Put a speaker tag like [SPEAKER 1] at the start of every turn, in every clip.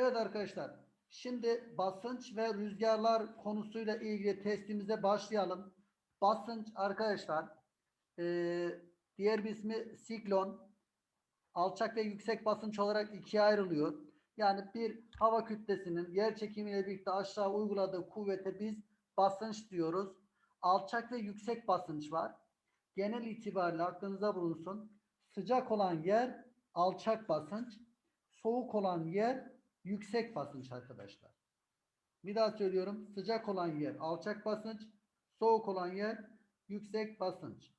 [SPEAKER 1] Evet arkadaşlar. Şimdi basınç ve rüzgarlar konusuyla ilgili testimize başlayalım. Basınç arkadaşlar eee, diğer bir ismi siklon. Alçak ve yüksek basınç olarak ikiye ayrılıyor. Yani bir hava kütlesinin yer çekimiyle birlikte aşağı uyguladığı kuvvete biz basınç diyoruz. Alçak ve yüksek basınç var. Genel itibariyle aklınızda bulunsun. Sıcak olan yer alçak basınç, soğuk olan yer yüksek basınç arkadaşlar. Bir daha söylüyorum. Sıcak olan yer alçak basınç, soğuk olan yer yüksek basınç.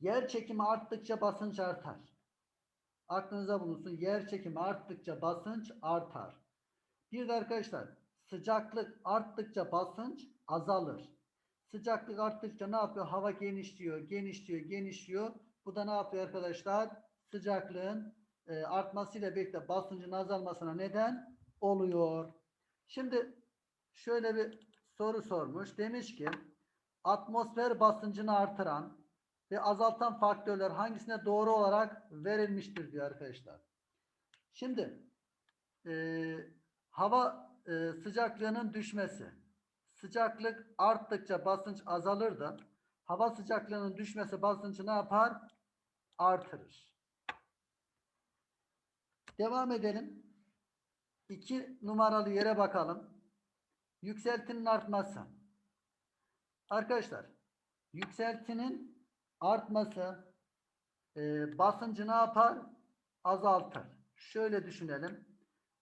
[SPEAKER 1] Yer çekimi arttıkça basınç artar. Aklınıza bulunsun. Yer çekimi arttıkça basınç artar. Bir de arkadaşlar sıcaklık arttıkça basınç azalır. Sıcaklık arttıkça ne yapıyor? Hava genişliyor, genişliyor, genişliyor. Bu da ne yapıyor arkadaşlar? Sıcaklığın e, artmasıyla birlikte basıncın azalmasına neden oluyor. Şimdi şöyle bir soru sormuş. Demiş ki atmosfer basıncını artıran ve azaltan faktörler hangisine doğru olarak verilmiştir diyor arkadaşlar. Şimdi e, hava e, sıcaklığının düşmesi. Sıcaklık arttıkça basınç azalır da hava sıcaklığının düşmesi basıncı ne yapar? Artırır. Devam edelim. İki numaralı yere bakalım. Yükseltinin artması. Arkadaşlar yükseltinin artması e, basıncı ne yapar? Azaltır. Şöyle düşünelim.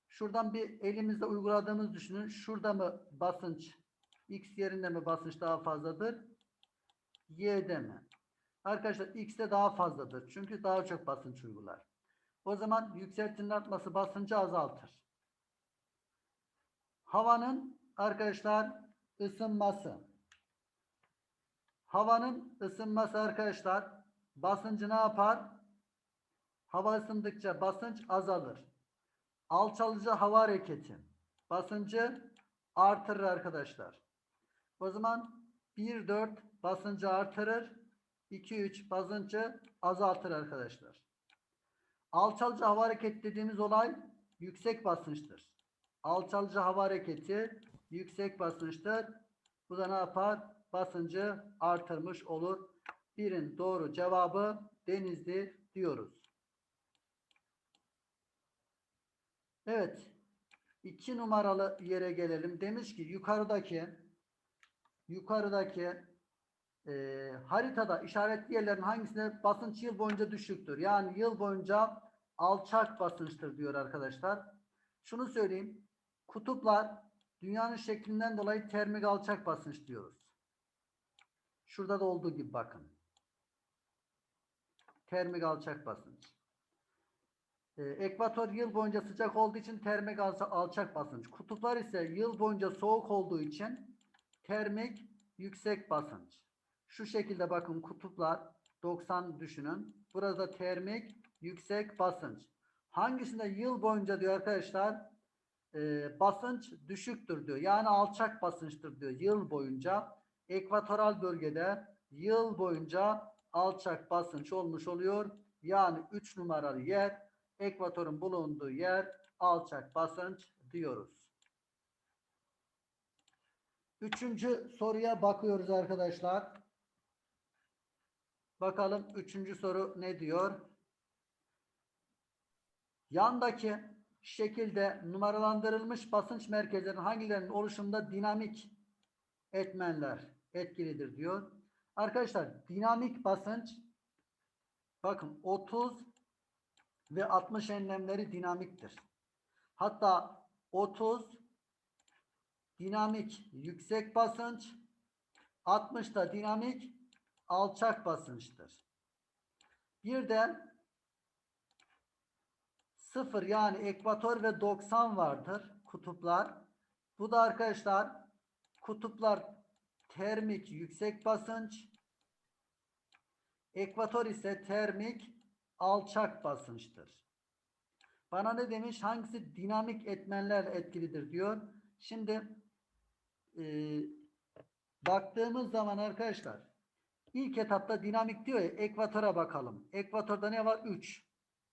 [SPEAKER 1] Şuradan bir elimizde uyguladığımız düşünün. Şurada mı basınç X yerinde mi basınç daha fazladır? Y'de mi? Arkadaşlar X'te daha fazladır. Çünkü daha çok basınç uygular. O zaman yükseltinin artması basıncı azaltır. Havanın arkadaşlar ısınması. Havanın ısınması arkadaşlar basıncı ne yapar? Hava ısındıkça basınç azalır. Alçalıcı hava hareketi basıncı artırır arkadaşlar. O zaman 1-4 basıncı artırır. 2-3 basıncı azaltır arkadaşlar. Alçalıcı hava hareketi dediğimiz olay yüksek basınçtır. Alçalıcı hava hareketi yüksek basınçtır. Bu da ne yapar? Basıncı artırmış olur. Birin doğru cevabı denizli diyoruz. Evet. İki numaralı yere gelelim. Demiş ki yukarıdaki yukarıdaki e, haritada işaretli yerlerin hangisinde basınç yıl boyunca düşüktür? Yani yıl boyunca alçak basınçtır diyor arkadaşlar. Şunu söyleyeyim. Kutuplar dünyanın şeklinden dolayı termik alçak basınç diyoruz. Şurada da olduğu gibi bakın. Termik alçak basınç. Ee, ekvator yıl boyunca sıcak olduğu için termik alça- alçak basınç. Kutuplar ise yıl boyunca soğuk olduğu için termik yüksek basınç. Şu şekilde bakın kutuplar 90 düşünün. Burada termik yüksek basınç. Hangisinde yıl boyunca diyor arkadaşlar e, basınç düşüktür diyor. Yani alçak basınçtır diyor yıl boyunca. Ekvatoral bölgede yıl boyunca alçak basınç olmuş oluyor. Yani 3 numaralı yer ekvatorun bulunduğu yer alçak basınç diyoruz. Üçüncü soruya bakıyoruz arkadaşlar. Bakalım üçüncü soru ne diyor? Yandaki şekilde numaralandırılmış basınç merkezlerinin hangilerinin oluşumunda dinamik etmenler etkilidir diyor. Arkadaşlar dinamik basınç bakın 30 ve 60 enlemleri dinamiktir. Hatta 30 dinamik yüksek basınç 60 da dinamik alçak basınçtır. Bir de 0 yani ekvator ve 90 vardır kutuplar. Bu da arkadaşlar kutuplar termik yüksek basınç ekvator ise termik alçak basınçtır. Bana ne demiş? Hangisi dinamik etmenler etkilidir diyor. Şimdi e, baktığımız zaman arkadaşlar ilk etapta dinamik diyor ya ekvatora bakalım. Ekvatorda ne var? 3.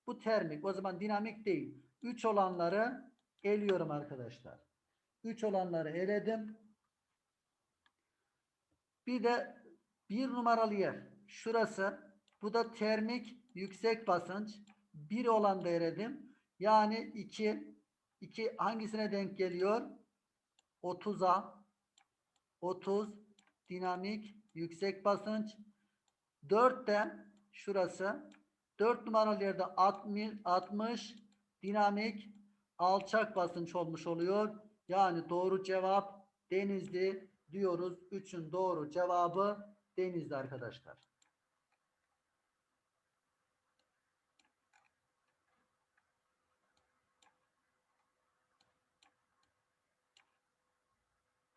[SPEAKER 1] Bu termik. O zaman dinamik değil. 3 olanları Eliyorum arkadaşlar. 3 olanları eledim. Bir de bir numaralı yer. Şurası. Bu da termik yüksek basınç. 1 olan da eledim. Yani 2. 2 hangisine denk geliyor? 30'a. 30 dinamik yüksek basınç. 4 de şurası. 4 numaralı yerde 60, 60 dinamik alçak basınç olmuş oluyor. Yani doğru cevap Denizli diyoruz. 3'ün doğru cevabı Denizli arkadaşlar.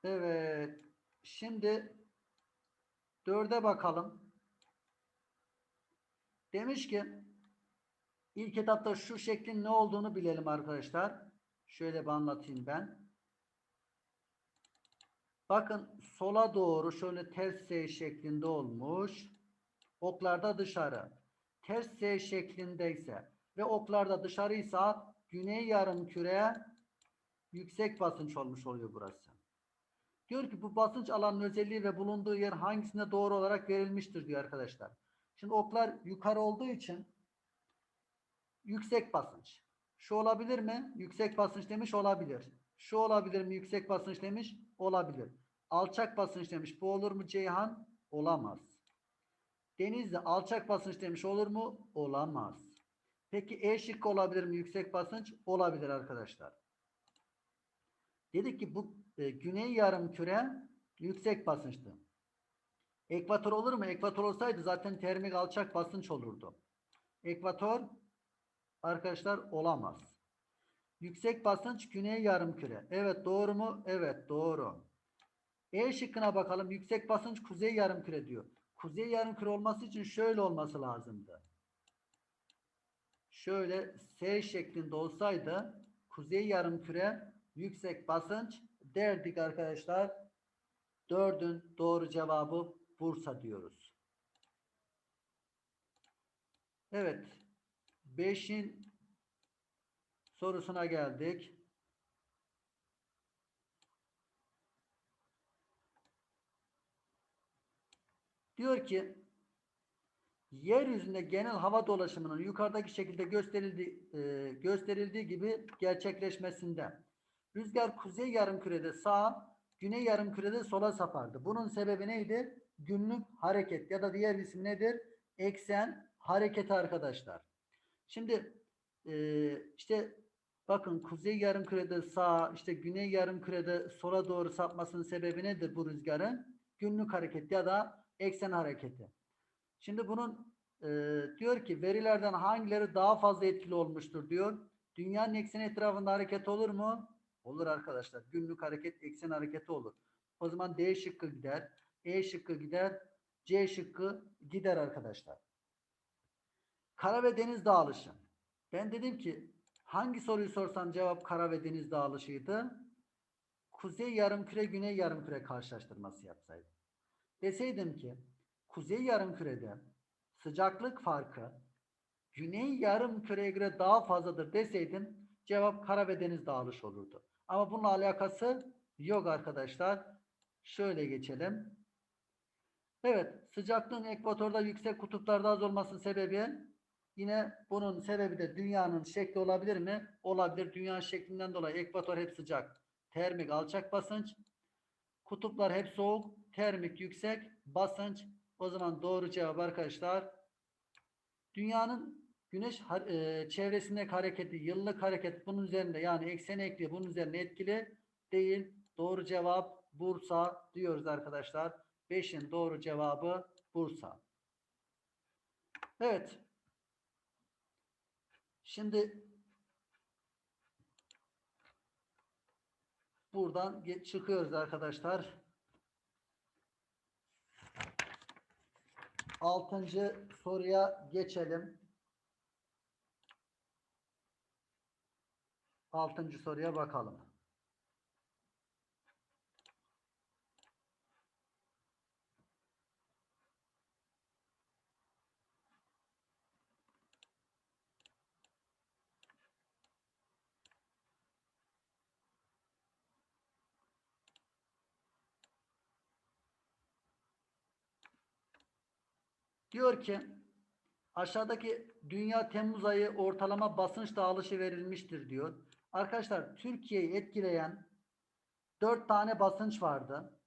[SPEAKER 1] Evet. Şimdi dörde bakalım. Demiş ki ilk etapta şu şeklin ne olduğunu bilelim arkadaşlar. Şöyle bir anlatayım ben. Bakın sola doğru şöyle ters S şeklinde olmuş. Oklarda dışarı. Ters S şeklindeyse ve oklarda dışarıysa güney yarım küre yüksek basınç olmuş oluyor burası. Diyor ki bu basınç alanın özelliği ve bulunduğu yer hangisine doğru olarak verilmiştir diyor arkadaşlar. Şimdi oklar yukarı olduğu için yüksek basınç. Şu olabilir mi? Yüksek basınç demiş olabilir. Şu olabilir mi? Yüksek basınç demiş olabilir. Alçak basınç demiş. Bu olur mu Ceyhan? Olamaz. Denizli alçak basınç demiş olur mu? Olamaz. Peki E şıkkı olabilir mi? Yüksek basınç olabilir arkadaşlar. Dedik ki bu e, güney yarım küre yüksek basınçtı. Ekvator olur mu? Ekvator olsaydı zaten termik alçak basınç olurdu. Ekvator arkadaşlar olamaz. Yüksek basınç güney yarım küre. Evet doğru mu? Evet doğru. E şıkkına bakalım. Yüksek basınç kuzey yarım küre diyor. Kuzey yarım küre olması için şöyle olması lazımdı. Şöyle S şeklinde olsaydı kuzey yarım küre yüksek basınç derdik arkadaşlar. Dördün doğru cevabı Bursa diyoruz. Evet. Beşin sorusuna geldik. Diyor ki yeryüzünde genel hava dolaşımının yukarıdaki şekilde gösterildiği, e, gösterildiği gibi gerçekleşmesinde rüzgar kuzey yarımkürede sağa, güney yarımkürede sola sapardı. Bunun sebebi neydi? Günlük hareket ya da diğer ismi nedir? Eksen hareketi arkadaşlar. Şimdi e, işte bakın kuzey yarımkürede sağa, işte güney yarımkürede sola doğru sapmasının sebebi nedir bu rüzgarın? Günlük hareket ya da eksen hareketi. Şimdi bunun e, diyor ki verilerden hangileri daha fazla etkili olmuştur diyor. Dünyanın ekseni etrafında hareket olur mu? Olur arkadaşlar. Günlük hareket eksen hareketi olur. O zaman D şıkkı gider. E şıkkı gider. C şıkkı gider arkadaşlar. Kara ve deniz dağılışı. Ben dedim ki hangi soruyu sorsam cevap kara ve deniz dağılışıydı. Kuzey yarımküre güney yarımküre karşılaştırması yapsaydım. Deseydim ki kuzey yarımkürede sıcaklık farkı güney yarımküreye göre daha fazladır deseydim cevap kara ve deniz dağılış olurdu. Ama bununla alakası yok arkadaşlar. Şöyle geçelim. Evet sıcaklığın ekvatorda yüksek kutuplarda az olmasının sebebi yine bunun sebebi de dünyanın şekli olabilir mi? Olabilir. Dünyanın şeklinden dolayı ekvator hep sıcak. Termik alçak basınç. Kutuplar hep soğuk. Termik yüksek basınç. O zaman doğru cevap arkadaşlar. Dünyanın güneş e, çevresindeki hareketi, yıllık hareket bunun üzerinde yani ekseni ekli bunun üzerine etkili değil. Doğru cevap Bursa diyoruz arkadaşlar. 5'in doğru cevabı Bursa. Evet. Şimdi buradan çıkıyoruz arkadaşlar. Altıncı soruya geçelim. Altıncı soruya bakalım. Diyor ki aşağıdaki dünya Temmuz ayı ortalama basınç dağılışı verilmiştir diyor. Arkadaşlar Türkiye'yi etkileyen dört tane basınç vardı.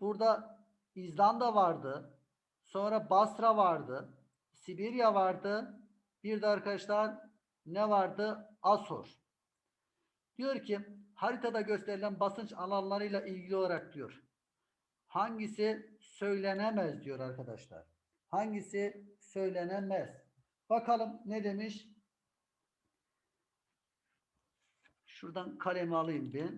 [SPEAKER 1] Burada İzlanda vardı. Sonra Basra vardı. Sibirya vardı. Bir de arkadaşlar ne vardı? Asor. Diyor ki haritada gösterilen basınç alanlarıyla ilgili olarak diyor. Hangisi söylenemez diyor arkadaşlar. Hangisi söylenemez? Bakalım ne demiş? Şuradan kalemi alayım bir.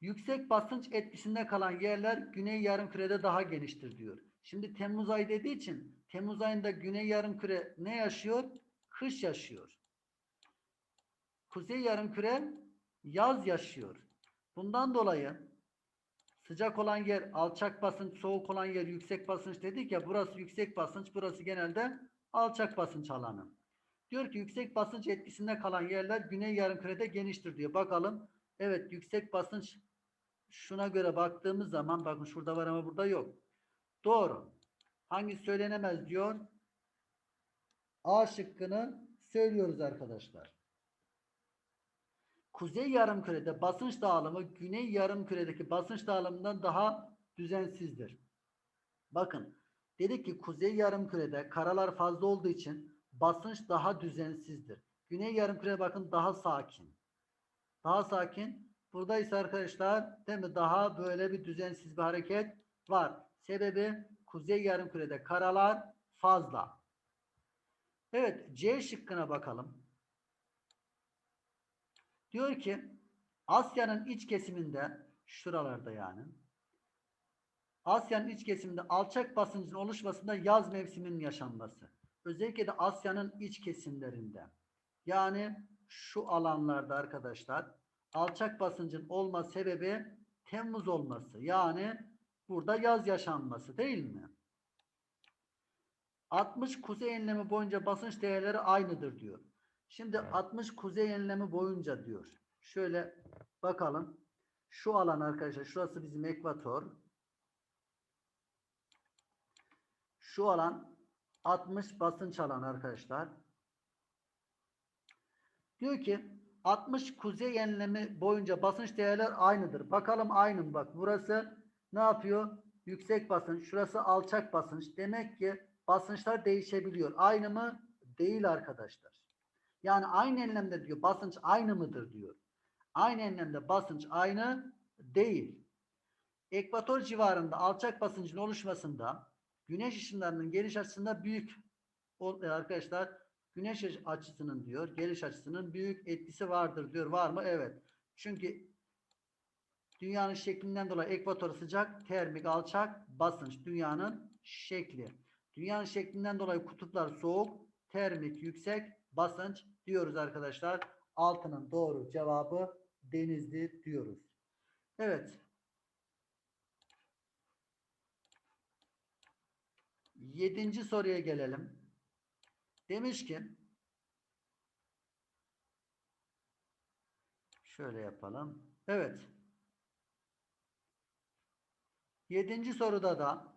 [SPEAKER 1] Yüksek basınç etkisinde kalan yerler güney yarımkürede daha geniştir diyor. Şimdi Temmuz ayı dediği için Temmuz ayında güney yarımküre ne yaşıyor? Kış yaşıyor. Kuzey yarımküre yaz yaşıyor. Bundan dolayı sıcak olan yer alçak basınç, soğuk olan yer yüksek basınç dedik ya burası yüksek basınç, burası genelde alçak basınç alanı. Diyor ki yüksek basınç etkisinde kalan yerler güney yarımkürede geniştir diyor. Bakalım. Evet yüksek basınç şuna göre baktığımız zaman bakın şurada var ama burada yok. Doğru. Hangi söylenemez diyor? A şıkkını söylüyoruz arkadaşlar. Kuzey yarımkürede basınç dağılımı güney yarımküredeki basınç dağılımından daha düzensizdir. Bakın dedik ki kuzey yarımkürede karalar fazla olduğu için basınç daha düzensizdir. Güney yarımkürede bakın daha sakin. Daha sakin. Burada ise arkadaşlar değil mi daha böyle bir düzensiz bir hareket var. Sebebi kuzey yarımkürede karalar fazla. Evet C şıkkına bakalım. Diyor ki Asya'nın iç kesiminde şuralarda yani Asya'nın iç kesiminde alçak basıncın oluşmasında yaz mevsiminin yaşanması. Özellikle de Asya'nın iç kesimlerinde. Yani şu alanlarda arkadaşlar alçak basıncın olma sebebi Temmuz olması. Yani burada yaz yaşanması değil mi? 60 kuzey enlemi boyunca basınç değerleri aynıdır diyor. Şimdi 60 kuzey enlemi boyunca diyor. Şöyle bakalım. Şu alan arkadaşlar şurası bizim ekvator. Şu alan 60 basınç alanı arkadaşlar. Diyor ki 60 kuzey enlemi boyunca basınç değerler aynıdır. Bakalım aynı mı? Bak burası ne yapıyor? Yüksek basınç. Şurası alçak basınç. Demek ki basınçlar değişebiliyor. Aynı mı? Değil arkadaşlar. Yani aynı enlemde diyor basınç aynı mıdır diyor. Aynı enlemde basınç aynı değil. Ekvator civarında alçak basıncın oluşmasında güneş ışınlarının geliş açısında büyük e, arkadaşlar güneş açısının diyor geliş açısının büyük etkisi vardır diyor. Var mı? Evet. Çünkü dünyanın şeklinden dolayı ekvator sıcak, termik alçak, basınç dünyanın şekli. Dünyanın şeklinden dolayı kutuplar soğuk, termik yüksek, basınç diyoruz arkadaşlar. Altının doğru cevabı Denizli diyoruz. Evet. Yedinci soruya gelelim. Demiş ki şöyle yapalım. Evet. Yedinci soruda da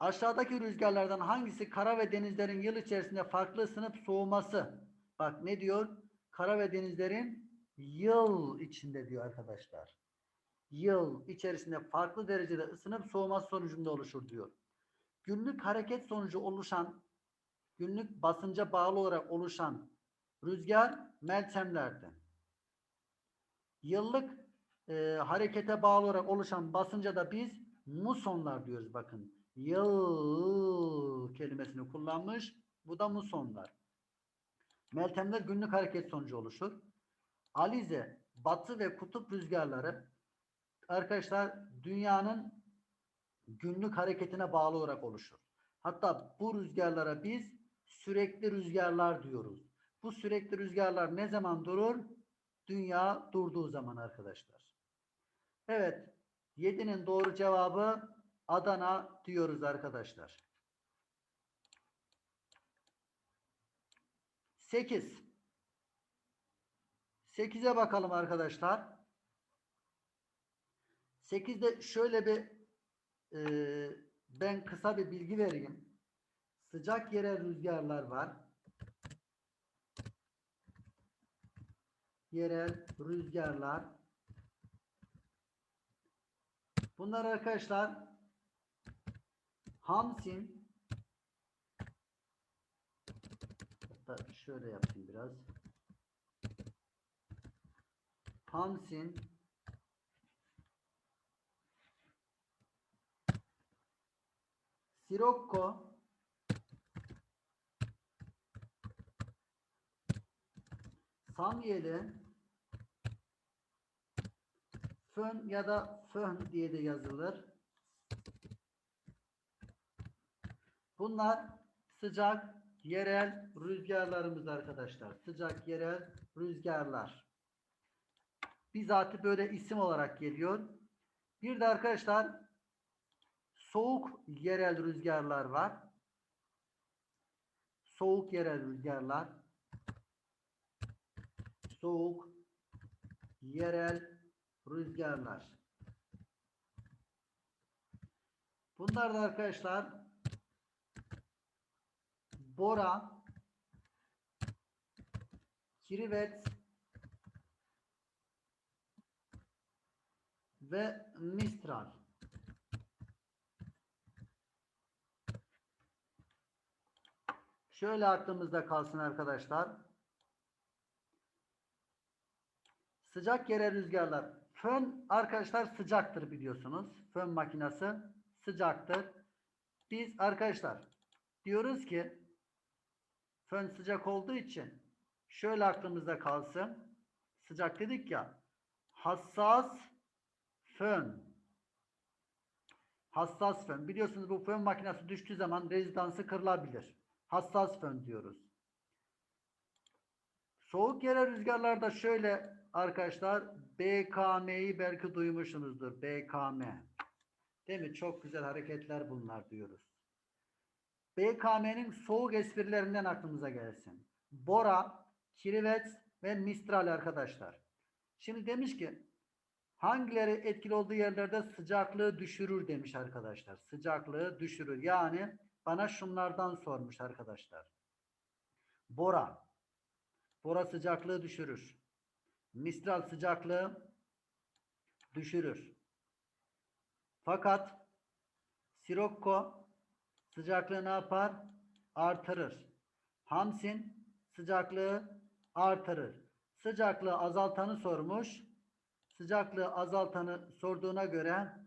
[SPEAKER 1] Aşağıdaki rüzgarlardan hangisi kara ve denizlerin yıl içerisinde farklı ısınıp soğuması? Bak ne diyor? Kara ve denizlerin yıl içinde diyor arkadaşlar. Yıl içerisinde farklı derecede ısınıp soğuması sonucunda oluşur diyor. Günlük hareket sonucu oluşan, günlük basınca bağlı olarak oluşan rüzgar meltemlerden. Yıllık e, harekete bağlı olarak oluşan basınca da biz musonlar diyoruz bakın yıl kelimesini kullanmış. Bu da musonlar. Meltemler günlük hareket sonucu oluşur. Alize, batı ve kutup rüzgarları arkadaşlar dünyanın günlük hareketine bağlı olarak oluşur. Hatta bu rüzgarlara biz sürekli rüzgarlar diyoruz. Bu sürekli rüzgarlar ne zaman durur? Dünya durduğu zaman arkadaşlar. Evet. 7'nin doğru cevabı Adana diyoruz arkadaşlar. 8. 8'e bakalım arkadaşlar. 8'de şöyle bir e, ben kısa bir bilgi vereyim. Sıcak yerel rüzgarlar var. Yerel rüzgarlar. Bunlar arkadaşlar Hamsin hatta şöyle yapayım biraz. Hamsin Sirocco Samyeli Fön ya da Fön diye de yazılır. Bunlar sıcak yerel rüzgarlarımız arkadaşlar. Sıcak yerel rüzgarlar. Bizatihi böyle isim olarak geliyor. Bir de arkadaşlar soğuk yerel rüzgarlar var. Soğuk yerel rüzgarlar. Soğuk yerel rüzgarlar. Bunlar da arkadaşlar Bora, Kirivet ve Mistral. Şöyle aklımızda kalsın arkadaşlar. Sıcak yere rüzgarlar. Fön arkadaşlar sıcaktır biliyorsunuz. Fön makinesi sıcaktır. Biz arkadaşlar diyoruz ki fön sıcak olduğu için şöyle aklımızda kalsın. Sıcak dedik ya. Hassas fön. Hassas fön. Biliyorsunuz bu fön makinesi düştüğü zaman rezidansı kırılabilir. Hassas fön diyoruz. Soğuk yerel rüzgarlarda şöyle arkadaşlar BKM'yi belki duymuşsunuzdur. BKM. Değil mi? Çok güzel hareketler bunlar diyoruz. BKM'nin soğuk esprilerinden aklımıza gelsin. Bora, Kirivet ve Mistral arkadaşlar. Şimdi demiş ki hangileri etkili olduğu yerlerde sıcaklığı düşürür demiş arkadaşlar. Sıcaklığı düşürür. Yani bana şunlardan sormuş arkadaşlar. Bora. Bora sıcaklığı düşürür. Mistral sıcaklığı düşürür. Fakat Sirocco sıcaklığı ne yapar? Artırır. Hamsin sıcaklığı artırır. Sıcaklığı azaltanı sormuş. Sıcaklığı azaltanı sorduğuna göre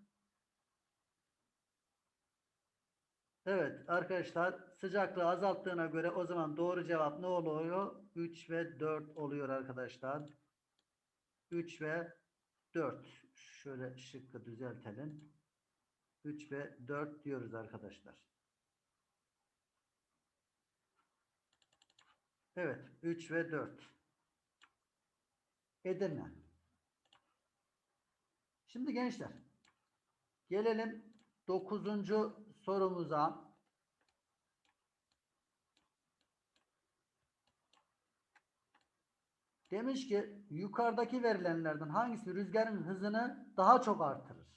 [SPEAKER 1] Evet arkadaşlar sıcaklığı azalttığına göre o zaman doğru cevap ne oluyor? 3 ve 4 oluyor arkadaşlar. 3 ve 4. Şöyle şıkkı düzeltelim. 3 ve 4 diyoruz arkadaşlar. Evet 3 ve 4. Edirne. Şimdi gençler gelelim 9. sorumuza. Demiş ki yukarıdaki verilenlerden hangisi rüzgarın hızını daha çok artırır?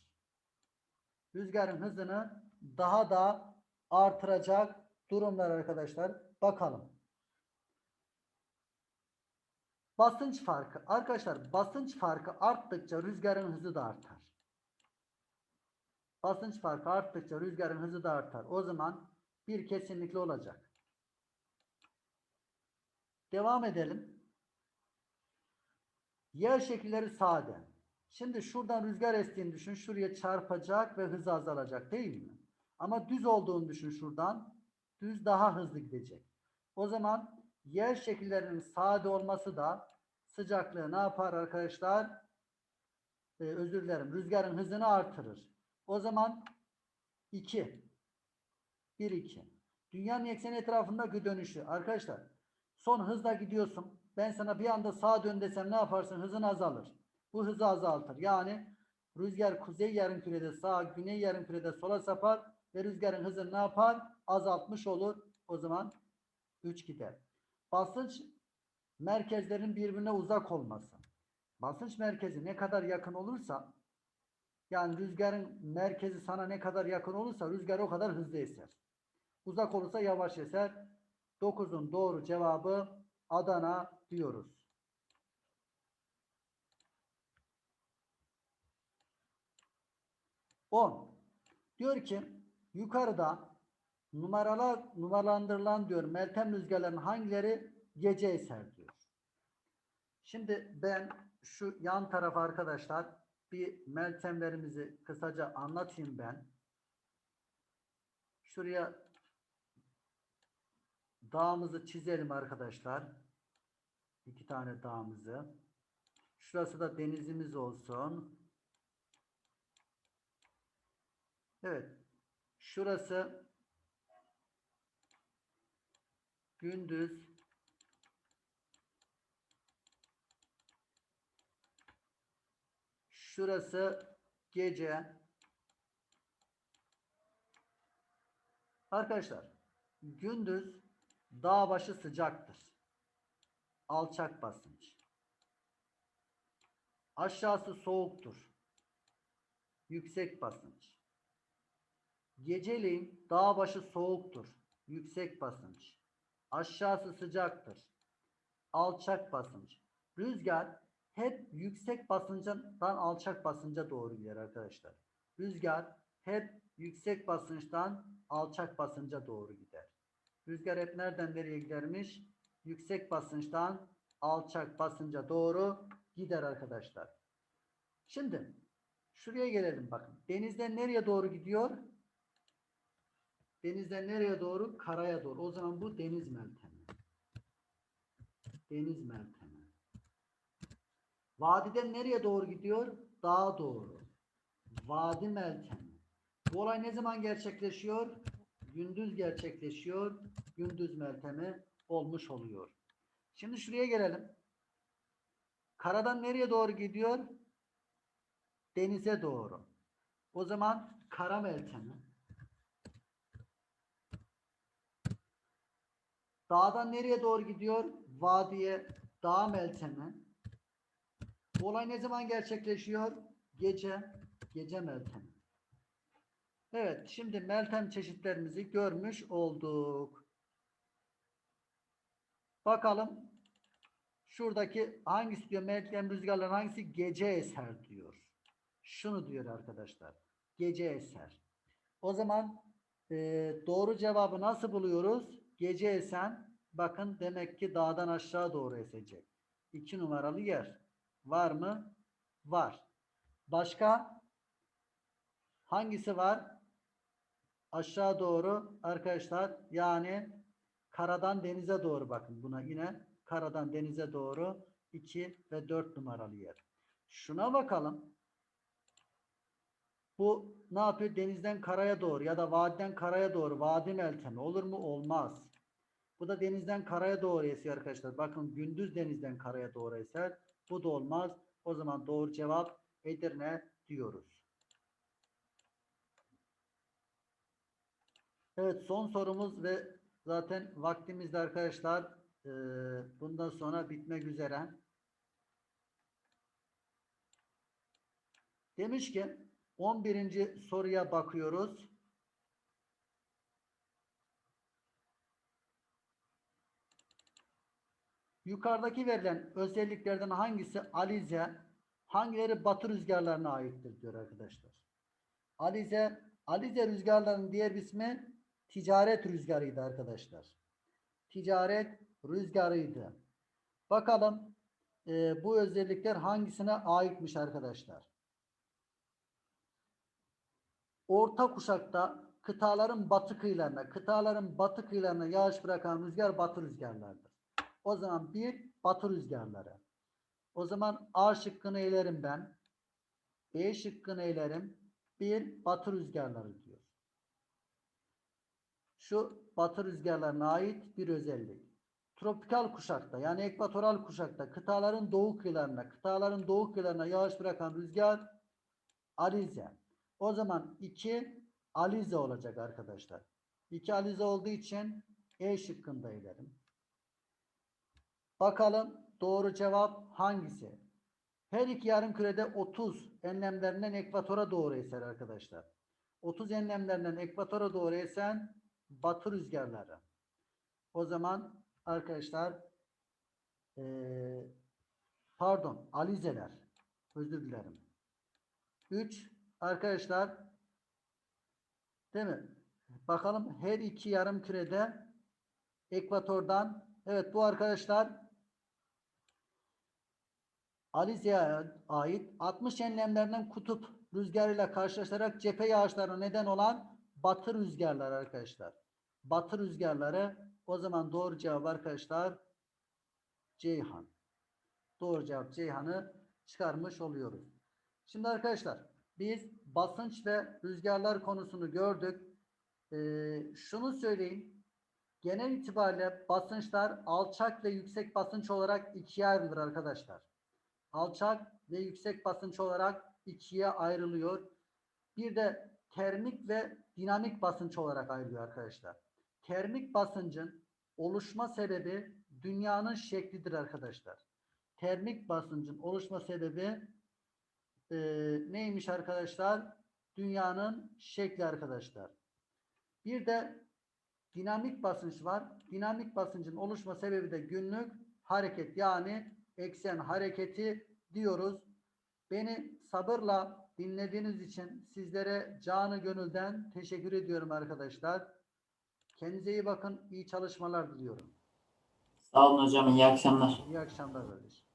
[SPEAKER 1] Rüzgarın hızını daha da artıracak durumlar arkadaşlar. Bakalım. Basınç farkı. Arkadaşlar basınç farkı arttıkça rüzgarın hızı da artar. Basınç farkı arttıkça rüzgarın hızı da artar. O zaman bir kesinlikle olacak. Devam edelim. Yer şekilleri sade. Şimdi şuradan rüzgar estiğini düşün. Şuraya çarpacak ve hızı azalacak değil mi? Ama düz olduğunu düşün şuradan. Düz daha hızlı gidecek. O zaman yer şekillerinin sade olması da sıcaklığı ne yapar arkadaşlar? Ee, özür dilerim. Rüzgarın hızını artırır. O zaman 2. 1 2. Dünyanın ekseni etrafındaki dönüşü. Arkadaşlar son hızla gidiyorsun. Ben sana bir anda sağa dön desem ne yaparsın? Hızın azalır. Bu hızı azaltır. Yani rüzgar kuzey yarımkürede sağa, güney yarımkürede sola sapar ve rüzgarın hızını ne yapar? Azaltmış olur. O zaman 3 gider. Basınç merkezlerin birbirine uzak olması. Basınç merkezi ne kadar yakın olursa yani rüzgarın merkezi sana ne kadar yakın olursa rüzgar o kadar hızlı eser. Uzak olursa yavaş eser. 9'un doğru cevabı Adana diyoruz. On. Diyor ki yukarıda numaralar numaralandırılan diyor Meltem rüzgarların hangileri gece eser diyor. Şimdi ben şu yan tarafa arkadaşlar bir meltemlerimizi kısaca anlatayım ben. Şuraya dağımızı çizelim arkadaşlar. İki tane dağımızı. Şurası da denizimiz olsun. Evet. Şurası gündüz Şurası gece. Arkadaşlar gündüz dağ başı sıcaktır. Alçak basınç. Aşağısı soğuktur. Yüksek basınç. Geceleyin dağ başı soğuktur. Yüksek basınç. Aşağısı sıcaktır. Alçak basınç. Rüzgar hep yüksek basınçtan alçak basınca doğru gider arkadaşlar. Rüzgar hep yüksek basınçtan alçak basınca doğru gider. Rüzgar hep nereden nereye gidermiş? Yüksek basınçtan alçak basınca doğru gider arkadaşlar. Şimdi şuraya gelelim bakın. Denizden nereye doğru gidiyor? Denizden nereye doğru? Karaya doğru. O zaman bu deniz meltemi. Deniz meltemi. Vadiden nereye doğru gidiyor? Dağa doğru. Vadi meltemi. Bu olay ne zaman gerçekleşiyor? Gündüz gerçekleşiyor. Gündüz meltemi olmuş oluyor. Şimdi şuraya gelelim. Karadan nereye doğru gidiyor? Denize doğru. O zaman kara meltemi. Dağdan nereye doğru gidiyor? Vadiye, dağ meltemi. Bu olay ne zaman gerçekleşiyor? Gece, gece meltemi. Evet, şimdi meltem çeşitlerimizi görmüş olduk. Bakalım şuradaki hangisi diyor meltem rüzgarların hangisi gece eser diyor. Şunu diyor arkadaşlar. Gece eser. O zaman e, doğru cevabı nasıl buluyoruz? Gece esen bakın demek ki dağdan aşağı doğru esecek. İki numaralı yer. Var mı? Var. Başka? Hangisi var? Aşağı doğru arkadaşlar yani karadan denize doğru bakın buna yine karadan denize doğru 2 ve 4 numaralı yer. Şuna bakalım. Bu ne yapıyor? Denizden karaya doğru ya da vadiden karaya doğru vadi meltemi olur mu? Olmaz. Bu da denizden karaya doğru esiyor arkadaşlar. Bakın gündüz denizden karaya doğru eser. Bu da olmaz. O zaman doğru cevap Edirne diyoruz. Evet son sorumuz ve zaten vaktimiz de arkadaşlar e, bundan sonra bitmek üzere. Demiş ki 11. soruya bakıyoruz. Yukarıdaki verilen özelliklerden hangisi alize, hangileri batı rüzgarlarına aittir diyor arkadaşlar. Alize, alize rüzgarlarının diğer ismi ticaret rüzgarıydı arkadaşlar. Ticaret rüzgarıydı. Bakalım e, bu özellikler hangisine aitmiş arkadaşlar. Orta kuşakta kıtaların batı kıyılarına, kıtaların batı kıyılarına yağış bırakan rüzgar batı rüzgarlardır. O zaman bir batı rüzgarları. O zaman A şıkkını eylerim ben. B şıkkını eylerim. Bir batı rüzgarları diyor. Şu batı rüzgarlarına ait bir özellik. Tropikal kuşakta yani ekvatoral kuşakta kıtaların doğu kıyılarına, kıtaların doğu kıyılarına yağış bırakan rüzgar alize. O zaman 2 alize olacak arkadaşlar. 2 alize olduğu için E şıkkında ilerim. Bakalım doğru cevap hangisi? Her iki yarım kürede 30 enlemlerinden ekvatora doğru eser arkadaşlar. 30 enlemlerinden ekvatora doğru esen batı rüzgarları. O zaman arkadaşlar eee, pardon alizeler. Özür dilerim. 3 arkadaşlar değil mi? Bakalım her iki yarım kürede ekvatordan evet bu arkadaşlar Alize'ye ait 60 enlemlerinden kutup rüzgarıyla karşılaşarak cephe yağışlarına neden olan batı rüzgarları arkadaşlar. Batı rüzgarları o zaman doğru cevap arkadaşlar Ceyhan. Doğru cevap Ceyhan'ı çıkarmış oluyoruz. Şimdi arkadaşlar biz basınç ve rüzgarlar konusunu gördük. Ee, şunu söyleyeyim. Genel itibariyle basınçlar alçak ve yüksek basınç olarak ikiye ayrılır arkadaşlar. Alçak ve yüksek basınç olarak ikiye ayrılıyor. Bir de termik ve dinamik basınç olarak ayrılıyor arkadaşlar. Termik basıncın oluşma sebebi dünyanın şeklidir arkadaşlar. Termik basıncın oluşma sebebi e, neymiş arkadaşlar? Dünyanın şekli arkadaşlar. Bir de dinamik basınç var. Dinamik basıncın oluşma sebebi de günlük hareket yani eksen hareketi diyoruz. Beni sabırla dinlediğiniz için sizlere canı gönülden teşekkür ediyorum arkadaşlar. Kendinize iyi bakın. iyi çalışmalar diliyorum.
[SPEAKER 2] Sağ olun hocam. İyi akşamlar.
[SPEAKER 1] İyi akşamlar kardeşim.